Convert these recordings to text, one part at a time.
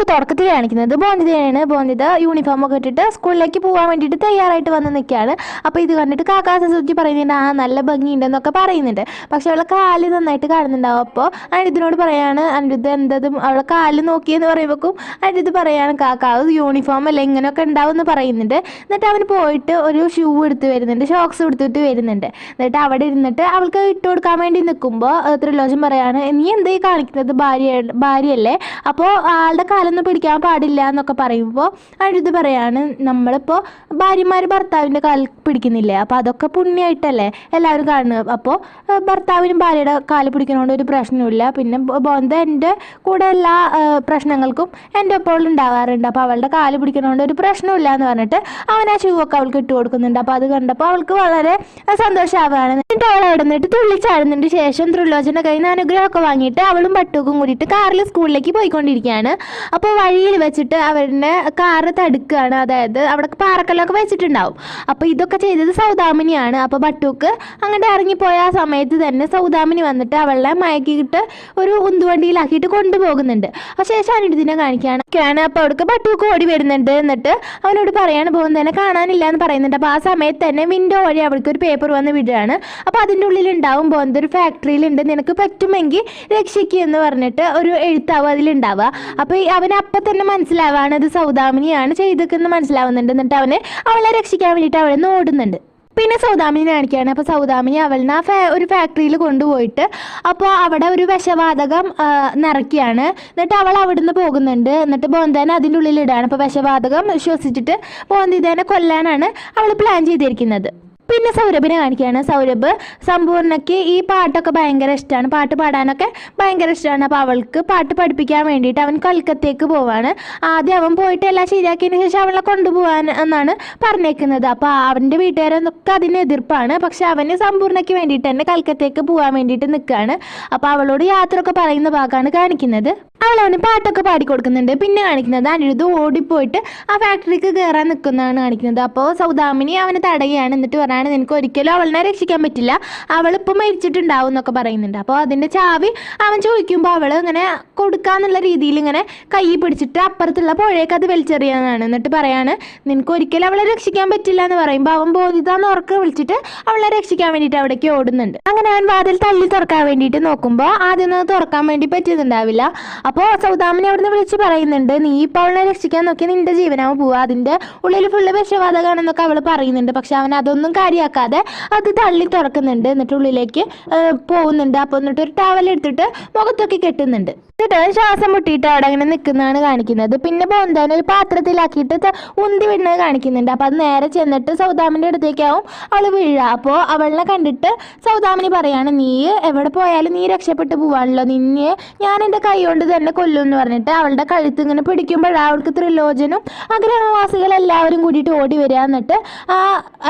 എപ്പിസോഡിന്റെ തുടക്കത്തിൽ കാണിക്കുന്നത് ബോന്തിതയാണ് ബോന്തിത യൂണിഫോം ഒക്കെ ഇട്ടിട്ട് സ്കൂളിലേക്ക് പോകാൻ വേണ്ടിയിട്ട് തയ്യാറായിട്ട് വന്ന് നിൽക്കുകയാണ് അപ്പോൾ ഇത് കണ്ടിട്ട് കാക്കാ സസുക്കി പറയുന്നുണ്ട് ആ നല്ല ഭംഗിയുണ്ടെന്നൊക്കെ പറയുന്നുണ്ട്. പക്ഷേ അവളെ കാൽ നന്നായിട്ട് കാണുന്നുണ്ടാവും. അപ്പോൾ അനിരുദ്ധിനോട് പറയാണ് അനിരുദ്ധ എന്തതും? അവളെ കാൽ നോക്കിയെന്ന് പറയുമ്പോഴേക്കും അനിരുദ്ധ പറയാണ് കാക്കാവ് യൂണിഫോം അല്ല? ഇങ്ങനെയൊക്കെ ഉണ്ടാവും എന്ന് പറയുന്നുണ്ട്. എന്നിട്ട് അവന് പോയിട്ട് ഒരു ഷൂ എടുത്ത് വരുന്നുണ്ട് ഷോക്സ് എടുത്തിട്ട് വരുന്നുണ്ട്. എന്നിട്ട് അവിടെ ഇരുന്നിട്ട് അവൾക്ക് ഇട്ട് കൊടുക്കാൻ വേണ്ടി നിൽക്കുമ്പോൾ ത്രിലോചൻ പറയാണ് നീ എന്തേ കാണിക്കുന്നത്? ഭാര്യ ഭാര്യയല്ലേ? അപ്പോൾ ആളുടെ കാലൊന്നും പിടിക്കാൻ പാടില്ല എന്നൊക്കെ പറയുമ്പോൾ അഴുത് പറയാണ്. നമ്മളിപ്പോൾ ഭാര്യമാർ ഭർത്താവിന്റെ കാൽ പിടിക്കുന്നില്ലേ? അപ്പോൾ അതൊക്കെ പുണ്യമായിട്ടല്ലേ എല്ലാവരും കാണുന്നത് അപ്പോൾ ഭർത്താവിനും ഭാര്യയുടെ കാൽ പിടിക്കുന്നതുകൊണ്ട് ഒരു പ്രശ്നമില്ല പിന്നെ ബോന്ത എന്റെ കൂടെ എല്ലാ പ്രശ്നങ്ങൾക്കും എന്റെ ഒപ്പം ഉണ്ടാവാറുണ്ട്. അപ്പോൾ അവളുടെ കാൽ പിടിക്കുന്നതുകൊണ്ട് ഒരു പ്രശ്നമില്ല എന്ന് പറഞ്ഞിട്ട് അവൻ ആ ഷൂവൊക്കെ അവൾക്ക് ഇട്ട് കൊടുക്കുന്നുണ്ട്. അപ്പോൾ അത് കണ്ടപ്പോൾ അവൾക്ക് വളരെ സന്തോഷമാവുകയാണ്. എന്നിട്ട് അവൾ അവിടെ നിന്നിട്ട് തുള്ളിച്ചാടുന്നതിന് ശേഷം ത്രിലോചന കയ്യിൽ നിന്ന് അനുഗ്രഹമൊക്കെ വാങ്ങിയിട്ട് അവളും പട്ടുക്കും കൂടിയിട്ട് കാറിൽ സ്കൂളിലേക്ക് പോയിക്കൊണ്ടിരിക്കുകയാണ്. അപ്പോൾ വഴിയിൽ വെച്ചിട്ട് അവരുടെ കാറ് തടുക്കുകയാണ് അതായത് അവിടെ പാറക്കല്ലൊക്കെ വെച്ചിട്ടുണ്ടാവും. അപ്പോൾ ഇതൊക്കെ ചെയ്തത് സൗദാമിനിയാണ്. അപ്പോൾ ബട്ടൂക്ക് അങ്ങോട്ട് ഇറങ്ങിപ്പോയ ആ സമയത്ത് തന്നെ സൗദാമിനി വന്നിട്ട് അവളെ മയക്കിയിട്ട് ഒരു ഉന്തുവണ്ടിയിലാക്കിയിട്ട് കൊണ്ടുപോകുന്നുണ്ട്. അപ്പോൾ ശേഷം അനിരുദ്ധിനെ കാണിക്കുകയാണ് അപ്പോൾ അവിടെ ബട്ടൂക്ക് ഓടി വരുന്നുണ്ട് എന്നിട്ട് അവനോട് പറയാണ് പോകുന്നത് തന്നെ കാണാനില്ല എന്ന് പറയുന്നുണ്ട്. അപ്പോൾ ആ സമയത്ത് തന്നെ വിൻഡോ വഴി അവൾക്ക് ഒരു പേപ്പർ വന്ന് വിടുകയാണ്. അപ്പോൾ അതിന്റെ ഉള്ളിൽ ഉണ്ടാവും പോകുന്നത് ഒരു ഫാക്ടറിയിലുണ്ട് നിനക്ക് പറ്റുമെങ്കിൽ രക്ഷിക്കുക എന്ന് പറഞ്ഞിട്ട് ഒരു എഴുത്താവും അതിലുണ്ടാവുക. അപ്പോൾ ഈ അവന് അപ്പം തന്നെ മനസ്സിലാവാണ് അത് സൗദാമിനിയാണ് ചെയ്തേക്കെന്ന് മനസ്സിലാവുന്നുണ്ട്. എന്നിട്ട് അവനെ അവളെ രക്ഷിക്കാൻ വേണ്ടിയിട്ട് അവളെ ഓടുന്നുണ്ട്. പിന്നെ സൗദാമിനി കാണിക്കുകയാണ്. അപ്പോൾ സൗദാമിനി അവളിനെ ആ ഒരു ഫാക്ടറിയിൽ കൊണ്ടുപോയിട്ട് അപ്പോൾ അവിടെ ഒരു വിഷവാതകം നിറയ്ക്കുകയാണ്. എന്നിട്ട് അവൾ അവിടുന്ന് പോകുന്നുണ്ട്. എന്നിട്ട് ബോന്തേനെ അതിന്റെ ഉള്ളിൽ ഇടുകയാണ് അപ്പോൾ വിഷവാതകം ശ്വസിച്ചിട്ട് ബോന്തിതേനെ കൊല്ലാനാണ് അവൾ പ്ലാൻ ചെയ്തിരിക്കുന്നത്. പിന്നെ സൗരഭിനെ കാണിക്കുകയാണ്. സൗരഭ് സമ്പൂർണയ്ക്ക് ഈ പാട്ടൊക്കെ ഭയങ്കര ഇഷ്ടമാണ് പാട്ട് പാടാനൊക്കെ ഭയങ്കര ഇഷ്ടമാണ് അപ്പോൾ അവൾക്ക് പാട്ട് പഠിപ്പിക്കാൻ വേണ്ടിയിട്ട് അവൻ കൊൽക്കത്തയ്ക്ക് പോവാണ്. ആദ്യം അവൻ പോയിട്ട് എല്ലാം ശരിയാക്കിയതിന് ശേഷം അവളെ കൊണ്ടുപോകാൻ എന്നാണ് പറഞ്ഞേക്കുന്നത്. അപ്പോൾ അവന്റെ വീട്ടുകാരൊക്കെ അതിന് എതിർപ്പാണ്. പക്ഷെ അവന് സമ്പൂർണയ്ക്ക് വേണ്ടിയിട്ട് തന്നെ കൽക്കത്തയ്ക്ക് പോകാൻ വേണ്ടിയിട്ട് നിൽക്കുകയാണ്. അപ്പോൾ അവളോട് യാത്ര ഒക്കെ പറയുന്ന ഭാഗമാണ് കാണിക്കുന്നത്. അവൾ അവന് പാട്ടൊക്കെ പാടിക്കൊടുക്കുന്നുണ്ട്. പിന്നെ കാണിക്കുന്നത് അനിരുദ്ധ ഓടിപ്പോയിട്ട് ആ ഫാക്ടറിക്ക് കയറാൻ നിൽക്കുന്നതാണ് കാണിക്കുന്നത്. അപ്പോൾ സൗദാമിനി അവനെ തടയുകയാണ്. എന്നിട്ട് പറയാണ് നിനക്ക് ഒരിക്കലും അവളിനെ രക്ഷിക്കാൻ പറ്റില്ല. അവൾ ഇപ്പം മരിച്ചിട്ടുണ്ടാവും എന്നൊക്കെ പറയുന്നുണ്ട്. അപ്പോൾ അതിന്റെ ചാവി അവൻ ചോദിക്കുമ്പോൾ അവൾ ഇങ്ങനെ കൊടുക്കാന്നുള്ള രീതിയിൽ ഇങ്ങനെ കൈ പിടിച്ചിട്ട് അപ്പുറത്തുള്ള പുഴയൊക്കെ അത് വലിച്ചെറിയാന്നാണ് എന്നിട്ട് പറയാണ് നിനക്ക് ഒരിക്കലും അവളെ രക്ഷിക്കാൻ പറ്റില്ല എന്ന് പറയുമ്പോൾ അവൻ ബോധിതാന്ന് ഉറക്കെ വിളിച്ചിട്ട് അവളെ രക്ഷിക്കാൻ വേണ്ടിയിട്ട് അവിടേക്ക് ഓടുന്നുണ്ട്. അങ്ങനെ അവൻ വാതിൽ തള്ളി തുറക്കാൻ വേണ്ടിയിട്ട് നോക്കുമ്പോൾ ആദ്യം തുറക്കാൻ വേണ്ടി പറ്റിയിട്ടുണ്ടാവില്ല. അപ്പോൾ സൗദാമിനെ അവിടുന്ന് വിളിച്ച് പറയുന്നുണ്ട് നീ ഇപ്പോൾ അവളെ രക്ഷിക്കാൻ നോക്കി നിന്റെ ജീവനാവും പോവുക. അതിന്റെ ഉള്ളിൽ ഫുള്ള് വിഷവാതകമാണെന്നൊക്കെ അവൾ പറയുന്നുണ്ട്. പക്ഷെ അവൻ അതൊന്നും കാര്യമാക്കാതെ അത് തള്ളി തുറക്കുന്നുണ്ട്. എന്നിട്ട് ഉള്ളിലേക്ക് പോകുന്നുണ്ട്. അപ്പോൾ എന്നിട്ട് ഒരു ടവൽ എടുത്തിട്ട് മുഖത്തൊക്കെ കെട്ടുന്നുണ്ട്. എന്നിട്ട് ശ്വാസം മുട്ടിയിട്ട് അവിടെ അങ്ങനെ നിൽക്കുന്നതാണ് കാണിക്കുന്നത്. പിന്നെ ബോന്താൻ ഒരു പാത്രത്തിലാക്കിയിട്ട് ഉന്തി വിടുന്നത് കാണിക്കുന്നുണ്ട്. അപ്പോൾ അത് നേരെ ചെന്നിട്ട് സൗദാമിന്റെ അടുത്തേക്കാവും അവൾ വീഴുക. അപ്പോ അവളെ കണ്ടിട്ട് സൗദാമിനി പറയാണ് നീ എവിടെ പോയാലും നീ രക്ഷപ്പെട്ടു പോവാണല്ലോ. നിന്നെ ഞാൻ എന്റെ കൈ കൊണ്ട് തന്നെ കൊല്ലും എന്ന് പറഞ്ഞിട്ട് അവളുടെ കഴുത്ത് ഇങ്ങനെ പിടിക്കുമ്പോഴാണ് അവൾക്ക് ത്രിലോചനും ആ എല്ലാവരും കൂടിയിട്ട് ഓടി വരിക എന്നിട്ട് ആ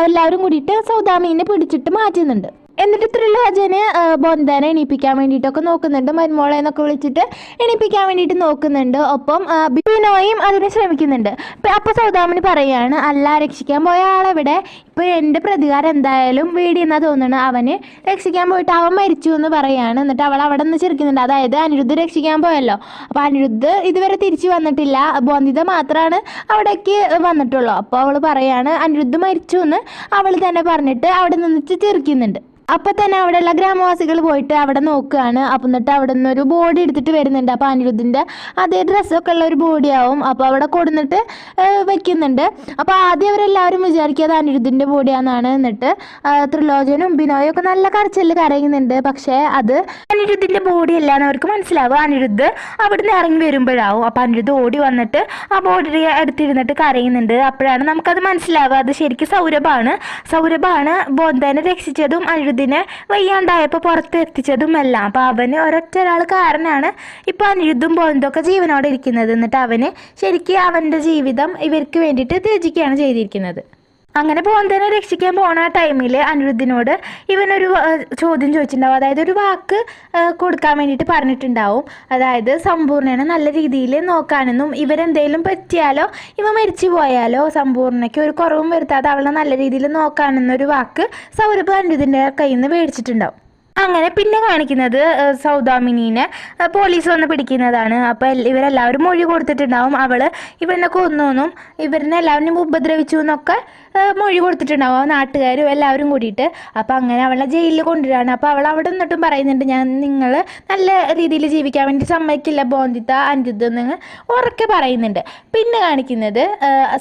എല്ലാവരും കൂടിയിട്ട് സൗദാമീനെ പിടിച്ചിട്ട് മാറ്റുന്നുണ്ട്. എന്നിട്ട് ത്രിലോചന് ബൊന്താനെ എണീപ്പിക്കാൻ വേണ്ടിയിട്ടൊക്കെ നോക്കുന്നുണ്ട്. മരുമോളെ എന്നൊക്കെ വിളിച്ചിട്ട് എണീപ്പിക്കാൻ വേണ്ടിയിട്ട് നോക്കുന്നുണ്ട്. ഒപ്പം ബിനോയും അതിനെ ശ്രമിക്കുന്നുണ്ട്. അപ്പൊ സൗദാമിനി പറയാണ് അല്ല രക്ഷിക്കാൻ പോയ ആളെവിടെ? ഇപ്പോൾ എന്റെ പ്രതികാരം എന്തായാലും വീടിയെന്നാ തോന്നുന്നു അവന് രക്ഷിക്കാൻ പോയിട്ട് അവൻ മരിച്ചു എന്ന് പറയാണ്. എന്നിട്ട് അവൾ അവിടെ നിന്ന് ചിരിക്കുന്നുണ്ട്. അതായത് അനിരുദ്ധ രക്ഷിക്കാൻ പോയല്ലോ. അപ്പോൾ അനിരുദ്ധ ഇതുവരെ തിരിച്ചു വന്നിട്ടില്ല. ബോന്ധിത മാത്രമാണ് അവിടേക്ക് വന്നിട്ടുള്ളൂ. അപ്പോൾ അവൾ പറയാണ് അനിരുദ്ധ മരിച്ചു എന്ന്. അവൾ തന്നെ പറഞ്ഞിട്ട് അവിടെ നിന്ന് ചിരിക്കുന്നുണ്ട്. അപ്പൊ തന്നെ അവിടെയുള്ള ഗ്രാമവാസികൾ പോയിട്ട് അവിടെ നോക്കുകയാണ്. അപ്പം എന്നിട്ട് അവിടെ നിന്ന് ഒരു ബോഡി എടുത്തിട്ട് വരുന്നുണ്ട്. അപ്പോൾ അനിരുദ്ധിന്റെ അതേ ഡ്രസ്സൊക്കെ ഉള്ള ഒരു ബോഡിയാവും ആവും. അപ്പോൾ അവിടെ കൊടുന്നിട്ട് വെക്കുന്നുണ്ട്. അപ്പോൾ ആദ്യം അവരെല്ലാവരും വിചാരിക്കുക അനിരുദ്ധിന്റെ ബോഡിയാണെന്നാണ് എന്നിട്ട് ത്രിലോചനും ബിനോയും ഒക്കെ നല്ല കരച്ചിൽ കരയുന്നുണ്ട്. പക്ഷേ അത് അനിരുദ്ധിന്റെ ബോഡി അല്ലാന്ന് അവർക്ക് മനസ്സിലാവും. അനിരുദ്ധ് അവിടുന്ന് ഇറങ്ങി വരുമ്പോഴാവും. അപ്പൊ അനിരുദ്ധ് ഓടി വന്നിട്ട് ആ ബോഡി എടുത്തിരുന്നിട്ട് കരയുന്നുണ്ട്. അപ്പോഴാണ് നമുക്കത് മനസ്സിലാവുക. അത് ശരിക്കും സൗരഭാണ്. സൗരഭാണ് ബോന്തനെ രക്ഷിച്ചതും അനിരുദ്ധിനെ വയ്യാണ്ടായപ്പോൾ പുറത്ത് എത്തിച്ചതും എല്ലാം അപ്പോൾ അവന് ഒരൊറ്റ ഒരാൾ കാരനാണ്. ഇപ്പോൾ അനിരുദ്ധും ബോന്തൊക്കെ ജീവനോടെ ഇരിക്കുന്നത്. എന്നിട്ട് അവന് ശരിക്കും അവന്റെ ജീവിതം ഇവർക്ക് വേണ്ടിയിട്ട് ത്യജിക്കുകയാണ് ചെയ്തിരിക്കുന്നത്. അങ്ങനെ ബോന്തനെ രക്ഷിക്കാൻ പോണ ആ ടൈമിൽ അനിരുദ്ധിനോട് ഇവനൊരു ചോദ്യം ചോദിച്ചിട്ടുണ്ടാവും. അതായത് ഒരു വാക്ക് കൊടുക്കാൻ വേണ്ടിയിട്ട് പറഞ്ഞിട്ടുണ്ടാവും. അതായത് സമ്പൂർണനെ നല്ല രീതിയിൽ നോക്കാനെന്നും ഇവരെന്തെങ്കിലും പറ്റിയാലോ ഇവ മരിച്ചു പോയാലോ സമ്പൂർണയ്ക്ക് ഒരു കുറവും വരുത്താതെ അവളെ നല്ല രീതിയിൽ നോക്കാനെന്നൊരു വാക്ക് സൗരഭ് അനിരുദ്ധിന്റെ കയ്യിൽ നിന്ന് മേടിച്ചിട്ടുണ്ടാവും. അങ്ങനെ പിന്നെ കാണിക്കുന്നത് സൗദാമിനീനെ പോലീസ് വന്ന് പിടിക്കുന്നതാണ്. അപ്പോൾ ഇവരെല്ലാവരും മൊഴി കൊടുത്തിട്ടുണ്ടാവും. അവൾ ഇവനെ കൊന്നോന്നും ഇവരിനെ എല്ലാവരും ഉപദ്രവിച്ചു എന്നൊക്കെ മൊഴി കൊടുത്തിട്ടുണ്ടാവും. നാട്ടുകാരും എല്ലാവരും കൂടിയിട്ട്. അപ്പോൾ അങ്ങനെ അവളെ ജയിലിൽ കൊണ്ടുവരാണ്. അപ്പോൾ അവൾ അവിടെ നിന്നിട്ടും പറയുന്നുണ്ട് ഞാൻ നിങ്ങൾ നല്ല രീതിയിൽ ജീവിക്കാൻ വേണ്ടി സമ്മതിക്കില്ല ബോന്തിത്ത അനിരുദ്ധ എന്ന് ഉറക്കെ പറയുന്നുണ്ട്. പിന്നെ കാണിക്കുന്നത്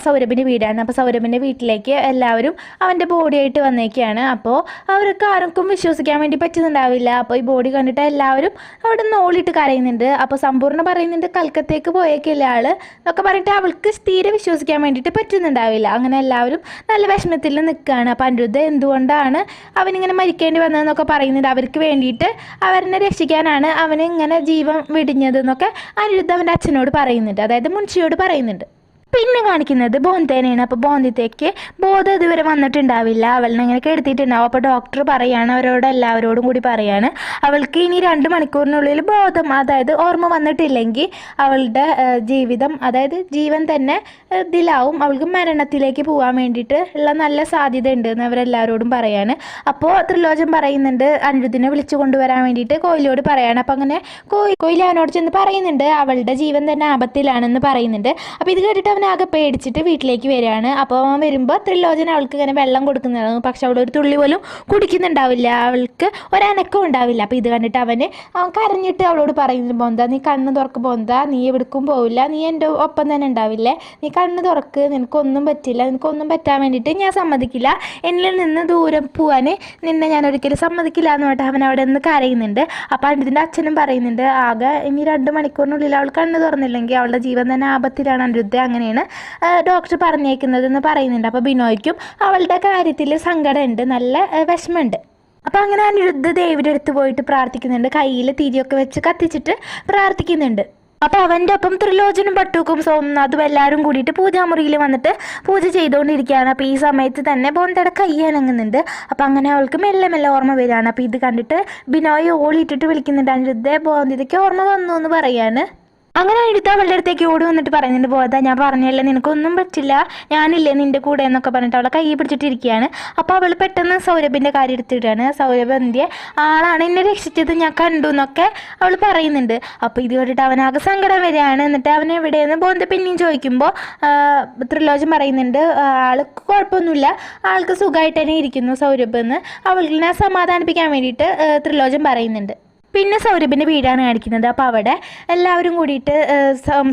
സൗരഭിന്റെ വീടാണ്. അപ്പോൾ സൗരഭിന്റെ വീട്ടിലേക്ക് എല്ലാവരും അവന്റെ ബോഡിയായിട്ട് വന്നേക്കാണ്. അപ്പോൾ അവർക്ക് ആർക്കും വിശ്വസിക്കാൻ വേണ്ടി പറ്റുന്നുണ്ടാവില്ല അപ്പോൾ ഈ ബോഡി കണ്ടിട്ട് എല്ലാവരും അവിടെ നിന്ന് ഓളിട്ട് കരയുന്നുണ്ട്. അപ്പോൾ സമ്പൂർണ പറയുന്നുണ്ട് കൽക്കത്തേക്ക് പോയേക്കില്ല ആൾ? എന്നൊക്കെ പറഞ്ഞിട്ട് അവൾക്ക് തീരെ വിശ്വസിക്കാൻ വേണ്ടിയിട്ട് പറ്റുന്നുണ്ടാവില്ല. അങ്ങനെ എല്ലാവരും നല്ല വിഷമത്തിൽ നിൽക്കുകയാണ്. അപ്പോൾ അനിരുദ്ധ എന്തുകൊണ്ടാണ് അവനിങ്ങനെ മരിക്കേണ്ടി വന്നതെന്നൊക്കെ പറയുന്നുണ്ട്. അവർക്ക് വേണ്ടിയിട്ട് അവരെ രക്ഷിക്കാനാണ് അവനിങ്ങനെ ജീവൻ വെടിഞ്ഞതെന്നൊക്കെ അനിരുദ്ധ അവന്റെ അച്ഛനോട് പറയുന്നുണ്ട്. അതായത് മുൻഷിയോട് പറയുന്നുണ്ട്. പിന്നെ കാണിക്കുന്നത് ബോന്തേനെയാണ് അപ്പോൾ ബോന്തിത്തേക്ക് ബോധം ഇതുവരെ വന്നിട്ടുണ്ടാവില്ല. അവളിനെ ഇങ്ങനെ കെടുത്തിട്ടുണ്ടാവും അപ്പോൾ ഡോക്ടർ പറയാണ് അവരോട് എല്ലാവരോടും കൂടി പറയാണ് അവൾക്ക് ഇനി രണ്ട് മണിക്കൂറിനുള്ളിൽ ബോധം അതായത് ഓർമ്മ വന്നിട്ടില്ലെങ്കിൽ അവളുടെ ജീവിതം അതായത് ജീവൻ തന്നെ ഇതിലാവും. അവൾക്ക് മരണത്തിലേക്ക് പോകാൻ വേണ്ടിയിട്ട് ഉള്ള നല്ല സാധ്യത ഉണ്ട് എന്ന് അവരെല്ലാവരോടും പറയാണ്. അപ്പോൾ ത്രിലോചൻ പറയുന്നുണ്ട് അനിരുദ്ധിനെ വിളിച്ചു കൊണ്ടുവരാൻ വേണ്ടിയിട്ട് കോയിലോട് പറയാണ്. അപ്പോൾ അങ്ങനെ കോയി അവനോട് ചെന്ന് പറയുന്നുണ്ട് അവളുടെ ജീവൻ തന്നെ ആപത്തിലാണെന്ന് പറയുന്നുണ്ട്. അപ്പോൾ ഇത് കേട്ടിട്ട് അവൻ ആകെ പേടിച്ചിട്ട് വീട്ടിലേക്ക് വരികയാണ്. അപ്പോൾ അവൻ വരുമ്പോൾ ത്രിലോചന അവൾക്ക് ഇങ്ങനെ വെള്ളം കൊടുക്കുന്നതാണ് പക്ഷെ അവിടെ ഒരു തുള്ളി പോലും കുടിക്കുന്നുണ്ടാവില്ല. അവൾക്ക് ഒരനക്കം ഉണ്ടാവില്ല. അപ്പോൾ ഇത് കണ്ടിട്ട് അവന് അവൻ കരഞ്ഞിട്ട് അവളോട് പറയുന്നു ബോന്ത നീ കണ്ണ് തുറക്ക് ബോന്ത നീ എവിടേക്കും പോവില്ല. നീ എന്റെ ഒപ്പം തന്നെ ഉണ്ടാവില്ലേ? നീ കണ്ണ് തുറക്ക്. നിനക്കൊന്നും പറ്റില്ല. നിനക്കൊന്നും പറ്റാൻ വേണ്ടിയിട്ട് ഞാൻ സമ്മതിക്കില്ല. എന്നിൽ നിന്ന് ദൂരം പോവാൻ നിന്നെ ഞാൻ ഒരിക്കലും സമ്മതിക്കില്ല എന്ന് പറഞ്ഞിട്ട് അവൻ അവിടെ നിന്ന് കരയുന്നുണ്ട്. അപ്പോൾ അനിരുദ്ധിന്റെ അച്ഛനും പറയുന്നുണ്ട് ആകെ ഇനി രണ്ട് മണിക്കൂറിനുള്ളിൽ അവൾ കണ്ണ് തുറന്നില്ലെങ്കിൽ അവളുടെ ജീവൻ തന്നെ ആപത്തിലാണ് അനിരുദ്ധ. അങ്ങനെയാണ് ഡോക്ടർ പറഞ്ഞേക്കുന്നത് എന്ന് പറയുന്നുണ്ട്. അപ്പോൾ ബിനോയ്ക്കും അവളുടെ കാര്യത്തിൽ സങ്കടമുണ്ട് നല്ല വിഷമമുണ്ട്. അപ്പോൾ അങ്ങനെ അനിരുദ്ധ ദേവിയുടെ അടുത്ത് പോയിട്ട് പ്രാർത്ഥിക്കുന്നുണ്ട്. കയ്യിൽ തിരിയൊക്കെ വെച്ച് കത്തിച്ചിട്ട് പ്രാർത്ഥിക്കുന്നുണ്ട്. അപ്പോൾ അവന്റെ ഒപ്പം ത്രിലോചനും പട്ടൂക്കും സോമനാഥും എല്ലാവരും കൂടിയിട്ട് പൂജാമുറിയിൽ വന്നിട്ട് പൂജ ചെയ്തുകൊണ്ടിരിക്കുകയാണ് അപ്പോൾ ഈ സമയത്ത് തന്നെ ബോന്തട കൈ അനങ്ങുന്നുണ്ട്. അപ്പോൾ അങ്ങനെ അവൾക്ക് മെല്ലെ മെല്ലെ ഓർമ്മ വരികയാണ്. അപ്പോൾ ഇത് കണ്ടിട്ട് ബിനോയ് ഓളിയിട്ടിട്ട് വിളിക്കുന്നുണ്ട്. അനിരുദ്ധ ബോന്തിതയ്ക്ക് ഓർമ്മ വന്നു എന്ന് പറയാണ്. അങ്ങനെ എടുത്ത് അവളുടെ അടുത്തേക്ക് ഓടി വന്നിട്ട് പറയുന്നുണ്ട് ബോധ ഞാൻ പറഞ്ഞല്ലേ നിനക്കൊന്നും പറ്റില്ല. ഞാനില്ലേ നിന്റെ കൂടെ എന്നൊക്കെ പറഞ്ഞിട്ട് അവളെ കൈ പിടിച്ചിട്ടിരിക്കുകയാണ്. അപ്പോൾ അവൾ പെട്ടെന്ന് സൗരഭിന്റെ കാര്യം എടുത്തിട്ടാണ് സൗരഭ് എന്തിയെ? ആളാണ് എന്നെ രക്ഷിച്ചത് ഞാൻ കണ്ടു എന്നൊക്കെ അവൾ പറയുന്നുണ്ട്. അപ്പോൾ ഇത് കേട്ടിട്ട് അവനാകെ സങ്കടം വരികയാണ്. എന്നിട്ട് അവൻ എവിടെയെന്ന് ബോന്ത പിന്നെയും ചോദിക്കുമ്പോൾ ത്രിലോചൻ പറയുന്നുണ്ട് ആൾക്ക് കുഴപ്പമൊന്നുമില്ല. ആൾക്ക് സുഖമായിട്ട് തന്നെ ഇരിക്കുന്നു സൗരഭ് എന്ന്. അവളിനെ സമാധാനിപ്പിക്കാൻ വേണ്ടിയിട്ട് ത്രിലോചൻ പറയുന്നുണ്ട്. പിന്നെ സൗരഭിന്റെ വീടാണ് കാണിക്കുന്നത്. അപ്പോൾ അവിടെ എല്ലാവരും കൂടിയിട്ട്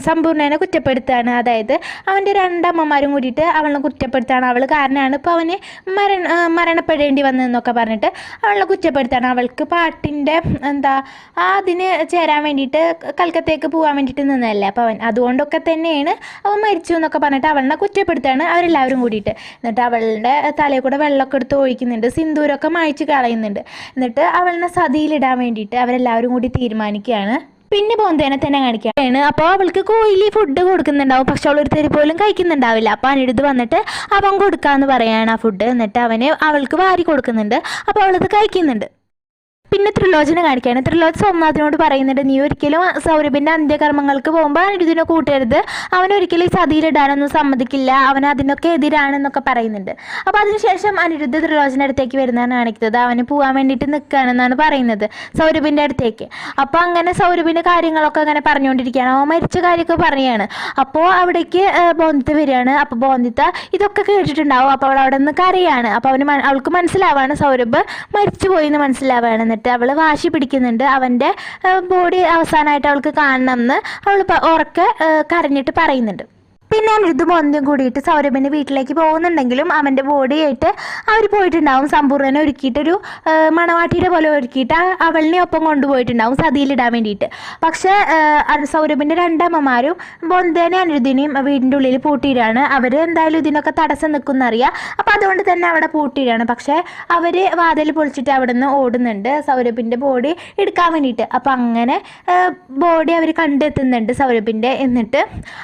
സമ്പൂർണനെ കുറ്റപ്പെടുത്തുകയാണ് അതായത് അവന്റെ രണ്ടമ്മമാരും കൂടിയിട്ട് അവളെ കുറ്റപ്പെടുത്തുകയാണ് അവൾ കാരണമാണ് ഇപ്പോൾ അവന് മരണ മരണപ്പെടേണ്ടി വന്നതെന്നൊക്കെ പറഞ്ഞിട്ട് അവളെ കുറ്റപ്പെടുത്തുകയാണ് അവൾക്ക് പാട്ടിന്റെ എന്താ അതിന് ചേരാൻ വേണ്ടിയിട്ട് കൽക്കത്തേക്ക് പോകാൻ വേണ്ടിയിട്ട് നിന്നതല്ലേ. അപ്പോൾ അവൻ അതുകൊണ്ടൊക്കെ തന്നെയാണ് അവൻ മരിച്ചു എന്നൊക്കെ പറഞ്ഞിട്ട് അവളെ കുറ്റപ്പെടുത്തുകയാണ് അവരെല്ലാവരും കൂടിയിട്ട്. എന്നിട്ട് അവളുടെ തലയിൽ കൂടെ വെള്ളമൊക്കെ എടുത്ത് ഒഴിക്കുന്നുണ്ട്. സിന്ദൂരമൊക്കെ മായ്ച്ച് കളയുന്നുണ്ട്. എന്നിട്ട് അവളിനെ സതിയിലിടാൻ വേണ്ടിയിട്ട് അവരെല്ലാവരും കൂടി തീരുമാനിക്കുകയാണ്. പിന്നെ ബോന്തേനെ തന്നെ കാണിക്കുകയാണ്. അപ്പോൾ അവൾക്ക് കോയിലി ഫുഡ് കൊടുക്കുന്നുണ്ടാവും. പക്ഷെ അവൾ ഒരു പോലും കഴിക്കുന്നുണ്ടാവില്ല. അപ്പോൾ അനിരുദ്ധ് വന്നിട്ട് അവൻ കൊടുക്കാന്ന് പറയാണ് ആ ഫുഡ് എന്നിട്ട് അവന് അവൾക്ക് വാരി കൊടുക്കുന്നുണ്ട്. അപ്പോൾ അവളത് കഴിക്കുന്നുണ്ട്. പിന്നെ ത്രിലോചന കാണിക്കുകയാണ് ത്രിലോച സോമനാഥിനോട് പറയുന്നുണ്ട് നീ ഒരിക്കലും സൗരഭിന്റെ അന്ത്യകർമ്മങ്ങൾക്ക് പോകുമ്പോൾ അനിരുദ്ധിനെ കൂട്ടരുത്. അവൻ ഒരിക്കലും സതിയിലിടാനൊന്നും സമ്മതിക്കില്ല. അവൻ അതിനൊക്കെ എതിരാണെന്നൊക്കെ പറയുന്നുണ്ട്. അപ്പോൾ അതിനുശേഷം അനിരുദ്ധ ത്രിലോചന അടുത്തേക്ക് വരുന്നതാണ് കാണിക്കുന്നത്. അവന് പോകാൻ വേണ്ടിയിട്ട് നിൽക്കുകയാണെന്നാണ് പറയുന്നത് സൗരഭിന്റെ അടുത്തേക്ക്. അപ്പോൾ അങ്ങനെ സൗരഭിന്റെ കാര്യങ്ങളൊക്കെ അങ്ങനെ പറഞ്ഞുകൊണ്ടിരിക്കുകയാണ്. അവൻ മരിച്ച കാര്യമൊക്കെ പറയുകയാണ്. അപ്പോൾ അവിടേക്ക് ബോന്ദിത്ത വരികയാണ്. അപ്പോൾ ബോന്ദിത്ത ഇതൊക്കെ കേട്ടിട്ടുണ്ടാവും. അപ്പോൾ അവൾ അവിടെ നിന്ന് കരയാണ്. അപ്പോൾ അവന് അവൾക്ക് മനസ്സിലാവാണ് സൗരഭ് മരിച്ചു പോയി എന്ന് മനസ്സിലാവാണ് എന്നിട്ട് അവൾ വാശി പിടിക്കുന്നുണ്ട്. അവന്റെ ബോഡി അവസാനമായിട്ട് അവൾക്ക് കാണണം എന്ന് അവൾ ഉറക്കെ കരഞ്ഞിട്ട് പറയുന്നുണ്ട്. പിന്നെ അനിരുദ്ധ ഒന്നും കൂടിയിട്ട് സൗരഭിന്റെ വീട്ടിലേക്ക് പോകുന്നുണ്ടെങ്കിലും അവന്റെ ബോഡിയായിട്ട് അവർ പോയിട്ടുണ്ടാവും. സമ്പൂർണനെ ഒരുക്കിയിട്ടൊരു മണവാട്ടിയുടെ പോലെ ഒരുക്കിയിട്ട് അവളിനെ ഒപ്പം കൊണ്ടുപോയിട്ടുണ്ടാവും സതിയിലിടാൻ വേണ്ടിയിട്ട്. പക്ഷേ സൗരഭിന്റെ രണ്ടമ്മമാരും ബൊന്തേനെ അനിരുദ്ധിനെയും വീടിന്റെ ഉള്ളിൽ പൂട്ടിയിടാണ്. അവർ എന്തായാലും ഇതിനൊക്കെ തടസ്സം നിൽക്കുന്നറിയാം അപ്പം അതുകൊണ്ട് തന്നെ അവിടെ പൂട്ടിയിടാണ്. പക്ഷേ അവർ വാതിൽ പൊളിച്ചിട്ട് അവിടെ നിന്ന് ഓടുന്നുണ്ട് സൗരഭിന്റെ ബോഡി എടുക്കാൻ വേണ്ടിയിട്ട്. അപ്പം അങ്ങനെ ബോഡി അവർ കണ്ടെത്തുന്നുണ്ട് സൗരഭിന്റെ എന്നിട്ട്.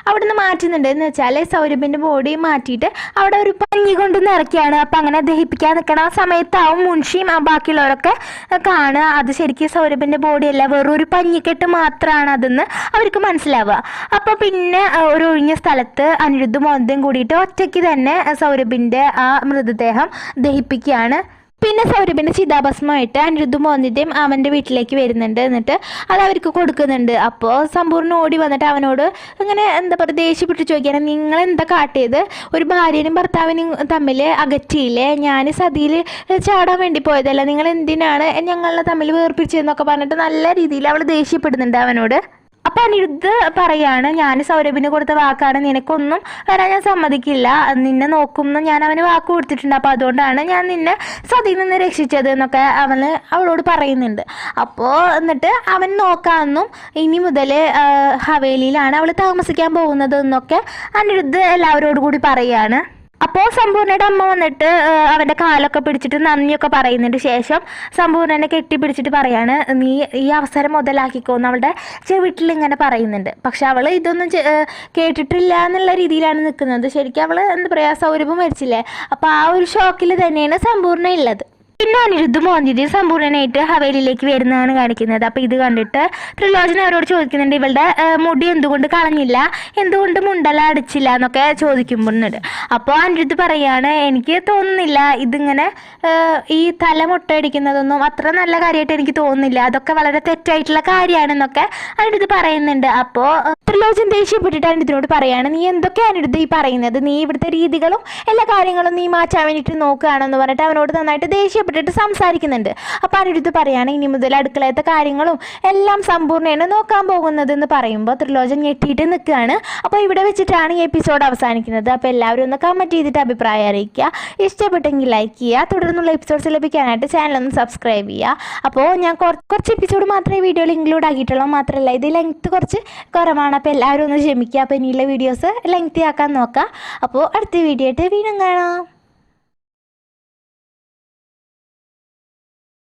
അവിടെ നിന്ന് മാറ്റുന്നുണ്ട്. എന്ന് വെച്ചാൽ സൗരഭിന്റെ ബോഡി മാറ്റിയിട്ട് അവിടെ ഒരു പഞ്ഞി കൊണ്ട് നിറയ്ക്കുകയാണ്. അപ്പം അങ്ങനെ ദഹിപ്പിക്കാൻ നിൽക്കണ ആ സമയത്താവും മുൻഷിയും ബാക്കിയുള്ളവരൊക്കെ കാണുക. അത് ശരിക്കും സൗരഭിന്റെ ബോഡിയല്ല വെറും ഒരു പഞ്ഞിക്കെട്ട് മാത്രമാണ് അതെന്ന് അവർക്ക് മനസ്സിലാവുക. അപ്പോൾ പിന്നെ ഒരു ഒഴിഞ്ഞ സ്ഥലത്ത് അനിരുദ്ധും മോന്തയും കൂടിയിട്ട് ഒറ്റയ്ക്ക് തന്നെ സൗരഭിന്റെ ആ മൃതദേഹം ദഹിപ്പിക്കുകയാണ്. പിന്നെ സൗരഭിന്റെ ചിതാഭസ്മമായിട്ട് അനിരുദ്ധും മോന്തിന്റെയും അവന്റെ വീട്ടിലേക്ക് വരുന്നുണ്ട് എന്നിട്ട് അത് അവർക്ക് കൊടുക്കുന്നുണ്ട്. അപ്പോൾ സമ്പൂർണ ഓടി വന്നിട്ട് അവനോട് അങ്ങനെ എന്താ പറയുക ദേഷ്യപ്പെട്ട് ചോദിക്കുകയാണ് നിങ്ങൾ എന്താ കാട്ടിയത്? ഒരു ഭാര്യനും ഭർത്താവിനും തമ്മിൽ അകറ്റിയില്ലേ? ഞാൻ സതിയിൽ ചാടാൻ വേണ്ടി പോയതല്ല. നിങ്ങൾ എന്തിനാണ് ഞങ്ങളെ തമ്മിൽ വേർപ്പിച്ചതെന്നൊക്കെ പറഞ്ഞിട്ട് നല്ല രീതിയിൽ അവൾ ദേഷ്യപ്പെടുന്നുണ്ട് അവനോട്. അപ്പം അനിരുദ്ധ് പറയാണ് ഞാൻ സൗരഭിന് കൊടുത്ത വാക്കാണ് നിനക്കൊന്നും വരാൻ ഞാൻ സമ്മതിക്കില്ല. നിന്നെ നോക്കുമെന്ന് ഞാൻ അവന് വാക്ക് കൊടുത്തിട്ടുണ്ട്. അപ്പൊ അതുകൊണ്ടാണ് ഞാൻ നിന്നെ സതിയിൽ നിന്ന് രക്ഷിച്ചത് എന്നൊക്കെ അവന് അവളോട് പറയുന്നുണ്ട്. അപ്പോ എന്നിട്ട് അവൻ നോക്കാമെന്നും ഇനി മുതൽ ഹവേലിയിലാണ് അവൾ താമസിക്കാൻ പോകുന്നത് എന്നൊക്കെ അനിരുദ്ധ് എല്ലാവരോടുകൂടി കൂടി പറയുകയാണ് അപ്പോൾ സമ്പൂർണയുടെ അമ്മ വന്നിട്ട് അവന്റെ കാലൊക്കെ പിടിച്ചിട്ട് നന്ദിയൊക്കെ പറയുന്നതിന് ശേഷം സമ്പൂർണനെ കെട്ടിപ്പിടിച്ചിട്ട് പറയാണ് നീ ഈ അവസരം മുതലാക്കിക്കോന്ന് അവളുടെ ചെവിട്ടിൽ ഇങ്ങനെ പറയുന്നുണ്ട്. പക്ഷെ അവൾ ഇതൊന്നും കേട്ടിട്ടില്ല എന്നുള്ള രീതിയിലാണ് നിൽക്കുന്നത്. ശരിക്കും അവൾ എന്താ പറയുക സൗരഭം മരിച്ചില്ലേ? അപ്പോൾ ആ ഒരു ഷോക്കിൽ തന്നെയാണ് സമ്പൂർണ ഉള്ളത്. പിന്നെ അനിരുദ്ധ മോന്തിതി സമ്പൂർണനായിട്ട് ഹവേലിയിലേക്ക് വരുന്നതാണ് കാണിക്കുന്നത്. അപ്പോൾ ഇത് കണ്ടിട്ട് ത്രിലോചന അവരോട് ചോദിക്കുന്നുണ്ട് ഇവളുടെ മുടി എന്തുകൊണ്ട് കളഞ്ഞില്ല? എന്തുകൊണ്ട് മുണ്ടല അടിച്ചില്ല? എന്നൊക്കെ ചോദിക്കുമ്പോഴുണ്ട് അപ്പോൾ അനിരുദ്ധ് പറയാണ് എനിക്ക് തോന്നുന്നില്ല ഇതിങ്ങനെ ഈ തല മുട്ടയടിക്കുന്നതൊന്നും അത്ര നല്ല കാര്യമായിട്ട് എനിക്ക് തോന്നുന്നില്ല. അതൊക്കെ വളരെ തെറ്റായിട്ടുള്ള കാര്യമാണെന്നൊക്കെ അനിരുദ്ധ് പറയുന്നുണ്ട്. അപ്പോൾ ത്രിലോചൻ ദേഷ്യപ്പെട്ടിട്ട് ഇതിനോട് പറയാണ് നീ എന്തൊക്കെയാണ് അനിരുദ്ധ ഈ പറയുന്നത്? നീ ഇവിടുത്തെ രീതികളും എല്ലാ കാര്യങ്ങളും നീ മാറ്റാൻ വേണ്ടിയിട്ട് നോക്കുകയാണെന്ന് പറഞ്ഞിട്ട് അവനോട് നന്നായിട്ട് ദേഷ്യപ്പെട്ടിട്ട് സംസാരിക്കുന്നുണ്ട്. അപ്പോൾ അനിരുദ്ധ പറയാണ് ഇനി മുതൽ അടുക്കളയത്തെ കാര്യങ്ങളും എല്ലാം സമ്പൂർണയാണ് നോക്കാൻ പോകുന്നത് എന്ന് പറയുമ്പോൾ ത്രിലോചൻ ഞെട്ടിയിട്ട് നിൽക്കുകയാണ്. അപ്പോൾ ഇവിടെ വെച്ചിട്ടാണ് ഈ എപ്പിസോഡ് അവസാനിക്കുന്നത്. അപ്പോൾ എല്ലാവരും ഒന്ന് കമന്റ് ചെയ്തിട്ട് അഭിപ്രായം അറിയിക്കുക. ഇഷ്ടപ്പെട്ടെങ്കിൽ ലൈക്ക് ചെയ്യുക. തുടർന്നുള്ള എപ്പിസോഡ്സ് ലഭിക്കാനായിട്ട് ചാനൽ ഒന്ന് സബ്സ്ക്രൈബ് ചെയ്യുക. അപ്പോൾ ഞാൻ കുറ- കുറച്ച് എപ്പിസോഡ് മാത്രമേ വീഡിയോയിൽ ഇൻക്ലൂഡ് ആക്കിയിട്ടുള്ളൂ. മാത്രമല്ല ഇത് ലെങ്ത്ത് കുറച്ച് കുറവാണ്. അപ്പോൾ എല്ലാവരും ഒന്ന് ക്ഷമിക്കുക അപ്പോൾ ഇനിയുള്ള വീഡിയോസ് ലെങ്തി ആക്കാൻ നോക്കാം. അപ്പോൾ അടുത്ത വീഡിയോ ആയിട്ട് വീണ്ടും കാണാം.